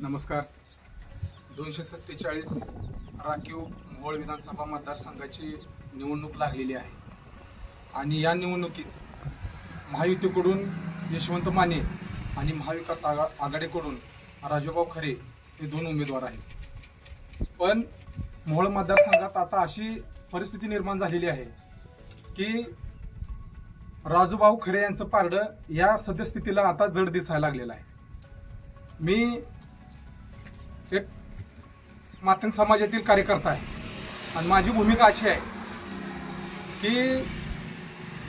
नमस्कार. दोनशे सत्तेचाळीस राखीव मोहोळ विधानसभा मतदारसंघाची निवडणूक लागलेली आहे. आणि या निवडणुकीत महायुतीकडून यशवंत माने आणि महाविकास आघा आघाडीकडून राजूभाऊ खरे हे दोन उमेदवार आहेत. पण मोहोळ मतदारसंघात आता अशी परिस्थिती निर्माण झालेली आहे की राजूभाऊ खरे यांचं पारडं या सद्यस्थितीला आता जड दिसायला लागलेलं आहे. मी एक मातंग समाजातील कार्यकर्ता आहे. आणि माझी भूमिका अशी आहे की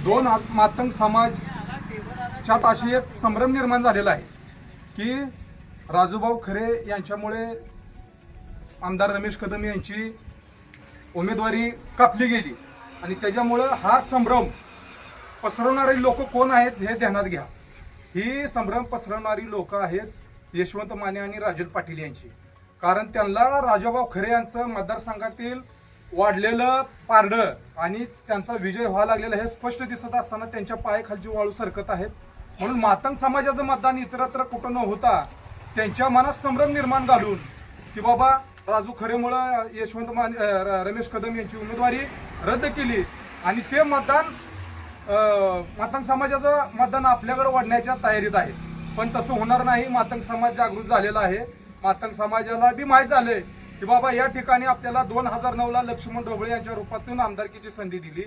दोन मातंग समाजच्यात अशी एक संभ्रम निर्माण झालेला आहे की राजूभाऊ खरे यांच्यामुळे आमदार रमेश कदम यांची उमेदवारी कापली गेली. आणि त्याच्यामुळं हा संभ्रम पसरवणारे लोक कोण आहेत हे ध्यानात घ्या. ही संभ्रम पसरवणारी लोक आहेत यशवंत माने आणि राजन पाटील यांची. कारण त्यांना राजाभाऊ खरे यांचं मतदारसंघातील वाढलेलं पारडं आणि त्यांचा विजय व्हावा लागलेला हे स्पष्ट दिसत असताना त्यांच्या पायाखालची वाळू सरकत आहेत. म्हणून मातंग समाजाचं मतदान इतरत्र कुठं न होता त्यांच्या मनात संभ्रम निर्माण घालून की बाबा राजू खरेमुळं यशवंत मान र- रमेश कदम यांची उमेदवारी रद्द केली आणि ते मतदान मातंग समाजाचं मतदान आपल्याकडे वाढण्याच्या तयारीत आहे. पण तसं होणार नाही. मातंग समाज जागृत झालेला आहे. मातंग समाजाला बी माहीत झालंय की बाबा या ठिकाणी आपल्याला दोन हजार नऊ ला लक्ष्मण ढोबळे यांच्या रूपातून आमदारकीची संधी दिली.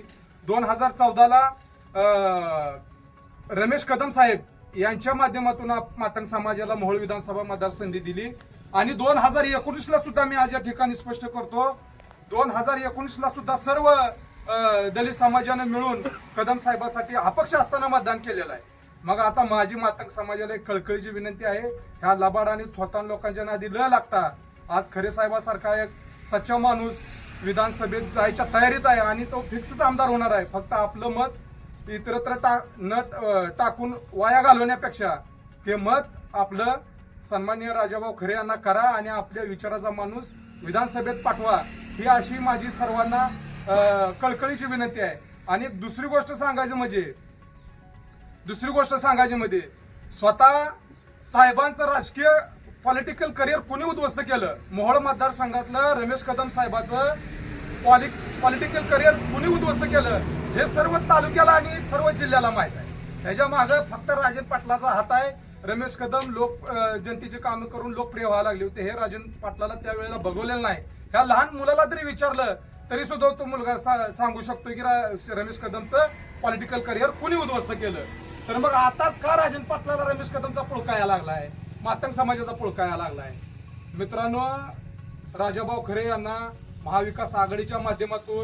दोन हजार चौदाला रमेश कदम साहेब यांच्या माध्यमातून आप- मातंग समाजाला मोहोळ विधानसभा मतदार संधी दिली. आणि दोन हजार एकोणीस ला सुद्धा मी आज या ठिकाणी स्पष्ट करतो दोन हजार एकोणीस ला सुद्धा सर्व दलित समाजानं मिळून कदम साहेबासाठी अपक्ष असताना मतदान केलेलं आहे. मग आता माझी मातंग समाजाला एक कळकळीची विनंती आहे ह्या लबाड आणि थोतान लोकांच्या नादी न लागता आज खरे साहेबासारखा एक सच्चा माणूस विधानसभेत जायच्या तयारीत आहे आणि तो फिक्सच आमदार होणार आहे. फक्त आपलं मत इतरत्र टा न टाकून वाया घालवण्यापेक्षा ते मत आपलं सन्माननीय राजाभाऊ खरे यांना करा आणि आपल्या विचाराचा माणूस विधानसभेत पाठवा ही अशी माझी सर्वांना कळकळीची विनंती आहे. आणि दुसरी गोष्ट सांगायची म्हणजे दुसरी गोष्ट सांगायची म्हणजे स्वतः साहेबांचं राजकीय पॉलिटिकल करिअर कुणी उद्ध्वस्त केलं? मोहोळ मतदारसंघातलं रमेश कदम साहेबाचं पॉलि पॉलिटिकल करिअर कुणी उद्ध्वस्त केलं? हे सर्व तालुक्याला आणि सर्व जिल्ह्याला माहीत आहे. त्याच्या मागं फक्त राजन पाटलाचा हात आहे. रमेश कदम लोक जनतेचे काम करून लोकप्रिय व्हायला लागले होते. हे राजन पाटलाला त्यावेळेला बघवलेलं नाही. ह्या लहान मुलाला तरी विचारलं तरी सुद्धा तो मुलगा सा- सांगू शकतो की रमेश कदमचं पॉलिटिकल करिअर कुणी उद्ध्वस्त केलं? तर मग आताच का राजन पाटलाला रमेश कदमचा पुळका यायला लागलाय? मातंग समाजाचा पुळका यायला लागलाय. मित्रांनो राजाभाऊ खरे यांना महाविकास आघाडीच्या माध्यमातून